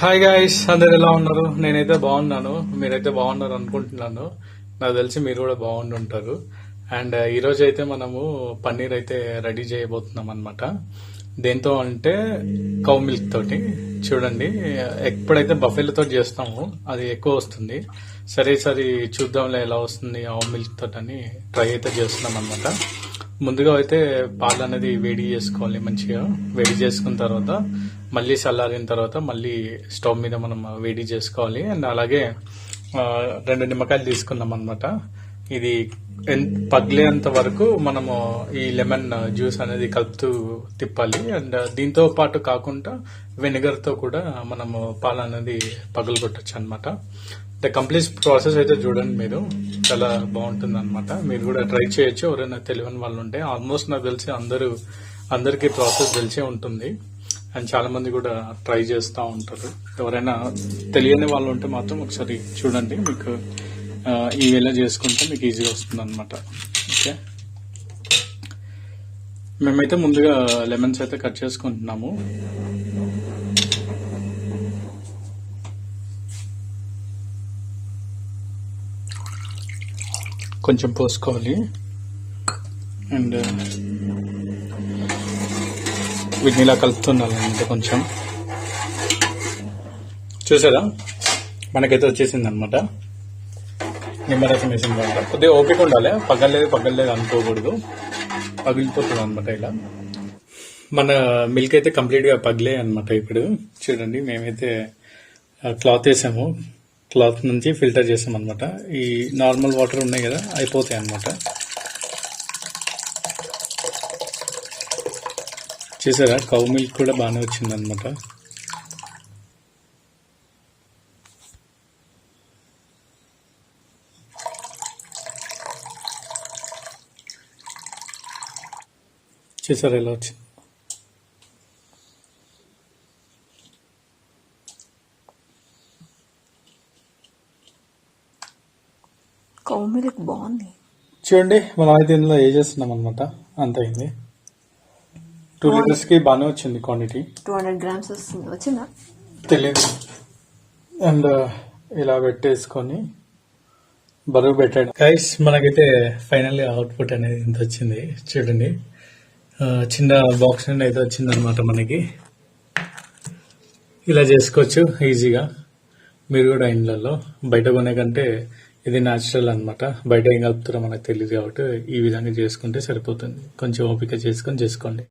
Hi guys అందరు ఎలా ఉన్నారు? నేనైతే బాగున్నాను. మీరైతే బాగున్నారు అనుకుంటున్నాను. నాకు తెలిసి మీరు కూడా బాగుండి ఉంటారు. అండ్ uh, ఈరోజు అయితే మనము పన్నీర్ అయితే రెడీ చేయబోతున్నాం అనమాట దేంతో అంటే కౌ మిల్క్ తోటి. చూడండి ఎప్పుడైతే బఫెలతో చేస్తామో అది ఎక్కువ వస్తుంది. సరే సరే చూద్దాంలే ఎలా వస్తుంది ఆవు మిల్క్ తోటి అని ట్రై అయితే చేస్తున్నాం అనమాట ముందుగా అయితే పాలు అనేది వేడి చేసుకోవాలి మంచిగా. వేడి చేసుకున్న తర్వాత మళ్ళీ చల్లారిన తర్వాత మళ్ళీ స్టవ్ మీద మనం వేడి చేసుకోవాలి. అండ్ అలాగే రెండు నిమ్మకాయలు తీసుకున్నాం అనమాట ఇది పగిలేంత వరకు మనము ఈ లెమన్ జ్యూస్ అనేది కలుపుతూ తిప్పాలి. అండ్ దీంతో పాటు కాకుండా వెనిగర్తో కూడా మనము పాలు అనేది పగలగొట్టచ్చు అనమాట ద కంప్లీట్ ప్రాసెస్ అయితే చూడండి మీరు. చాలా బాగుంటుంది అనమాట మీరు కూడా ట్రై చేయొచ్చు. ఎవరైనా తెలియని వాళ్ళు ఉంటే ఆల్మోస్ట్ నాకు తెలిసి అందరూ అందరికీ ప్రాసెస్ తెలిసే ఉంటుంది. అండ్ చాలా మంది కూడా ట్రై చేస్తూ ఉంటారు. ఎవరైనా తెలియని వాళ్ళు ఉంటే మాత్రం ఒకసారి చూడండి. మీకు ఈ వేలా చేసుకుంటే మీకు ఈజీగా వస్తుంది అనమాట ఓకే? మేమైతే ముందుగా లెమన్స్ అయితే కట్ చేసుకుంటున్నాము. కొంచెం పోసుకోవాలి. అండ్ uh, వీటిని ఇలా కలుపుతున్నాను అంటే కొంచెం. చూసారా? మనకైతే వచ్చేసింది అనమాట నిమ్మరసం వేసిన తర్వాత కొద్దిగా ఓపిక ఉండాలి. పగలేదు పగలేదు అనుకోకూడదు. పగిలిపోతుంది అనమాట ఇలా. మన మిల్క్ అయితే కంప్లీట్గా పగిలే అనమాట ఇప్పుడు. చూడండి మేమైతే uh, క్లాత్ వేసాము. క్లాత్ నుంచి ఫిల్టర్ చేసాం అనమాట ఈ నార్మల్ వాటర్ ఉన్నాయి కదా అయిపోతాయి అనమాట చేసారా? కౌ మిల్క్ కూడా బాగానే వచ్చిందనమాట చేసారా ఎలా వచ్చింది? కౌ మిల్క్ బాగుంది. చూడండి మనం అయితే ఇందులో ఏ చేస్తున్నాం అనమాట అంత అయింది. టూ లీటర్స్కి బాగానే వచ్చింది క్వాంటిటీ టూ హండ్రెడ్ గ్రామ్స్ వస్తుంది. వచ్చిందా? తెలియదు అండ్ ఇలా పెట్టేసుకొని బరువు పెట్టాడు. గైస్ మనకైతే ఫైనల్ అవుట్పుట్ అనేది ఇంత వచ్చింది. చూడండి. చిన్న బాక్స్ నుండి అయితే వచ్చింది అనమాట మనకి. ఇలా చేసుకోవచ్చు ఈజీగా మీరు కూడా ఇండ్లలో బయట కొనే కంటే ఇది న్యాచురల్ అన్నమాట. బయట ఏం కలుపుతారో మనకు తెలియదు కాబట్టి ఈ విధంగా చేసుకుంటే సరిపోతుంది. కొంచెం ఓపిక చేసుకొని చేసుకోండి.